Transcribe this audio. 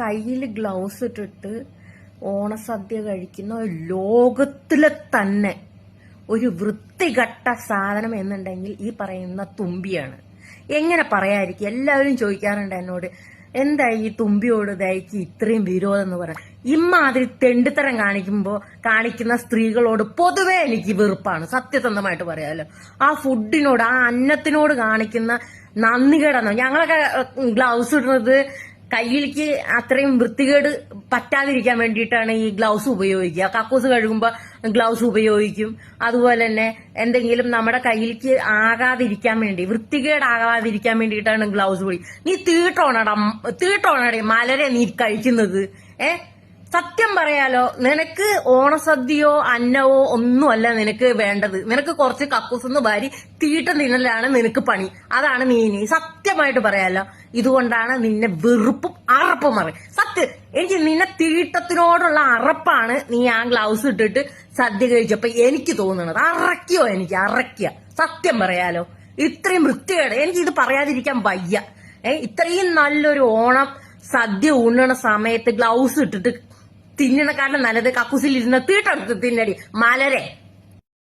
കയ്യിൽ ഗ്ലൗസ് ഇട്ടിട്ട് ഓണസദ്യ കഴിക്കുന്ന ലോകത്തിലെ തന്നെ ഒരു വൃത്തികെട്ട സാധനം എന്നുണ്ടെങ്കിൽ ഈ പറയുന്ന തുമ്പിയാണ്. എങ്ങനെ പറയാതിരിക്കും? എല്ലാവരും ചോദിക്കാറുണ്ട് എന്നോട് എന്താ ഈ തുമ്പിയോട് ദയക്ക് ഇത്രയും വിരോധം എന്ന് പറയാം ഇമാതിരി തെണ്ടിത്തരം കാണിക്കുമ്പോ കാണിക്കുന്ന സ്ത്രീകളോട് പൊതുവെ എനിക്ക് വെറുപ്പാണ്. സത്യസന്ധമായിട്ട് പറയാമല്ലോ ആ ഫുഡിനോട് ആ അന്നത്തിനോട് കാണിക്കുന്ന നന്ദികേടെന്നോ ഞങ്ങളൊക്കെ ഗ്ലൗസ് ഇടുന്നത് കയ്യിലേക്ക് അത്രയും വൃത്തികേട് പറ്റാതിരിക്കാൻ വേണ്ടിയിട്ടാണ് ഈ ഗ്ലൗസ് ഉപയോഗിക്കുക. കക്കൂസ് കഴുകുമ്പോൾ ഗ്ലൗസ് ഉപയോഗിക്കും. അതുപോലെ തന്നെ എന്തെങ്കിലും നമ്മുടെ കയ്യിലേക്ക് ആകാതിരിക്കാൻ വേണ്ടി വൃത്തികേടാകാതിരിക്കാൻ വേണ്ടിയിട്ടാണ് ഗ്ലൗസ് പൊടി നീ തീട്ടോണടാ തീട്ടോണടേ മലരെ നീ കഴിക്കുന്നത്. ഏ? സത്യം പറയാലോ നിനക്ക് ഓണസദ്യയോ അന്നവോ ഒന്നുമല്ല നിനക്ക് വേണ്ടത്. നിനക്ക് കുറച്ച് കക്കൂസെന്ന് വാരി തീട്ട നിന്നലാണ് നിനക്ക് പണി. അതാണ് നീ സത്യമായിട്ട് പറയാലോ ഇതുകൊണ്ടാണ് നിന്നെ വെറുപ്പും അറപ്പും പറയും സത്യം. എനിക്ക് നിന്നെ തീട്ടത്തിനോടുള്ള അറപ്പാണ് നീ ആ ഗ്ലൗസ് ഇട്ടിട്ട് സദ്യ കഴിച്ചപ്പോ എനിക്ക് തോന്നുന്നത്. അറക്കിയോ എനിക്ക്? അറക്കിയ. സത്യം പറയാലോ. ഇത്രയും വൃത്തികേട്. എനിക്ക് ഇത് പറയാതിരിക്കാൻ വയ്യ. ഏ ഇത്രയും നല്ലൊരു ഓണം സദ്യ ഉണ്ണണ സമയത്ത് ഗ്ലൗസ് ഇട്ടിട്ട് തിന്നണക്കാട്ടിലും നല്ലത് കക്കൂസിൽ ഇരുന്ന് തീട്ടെടുത്ത് തിന്നടി. മലരെ.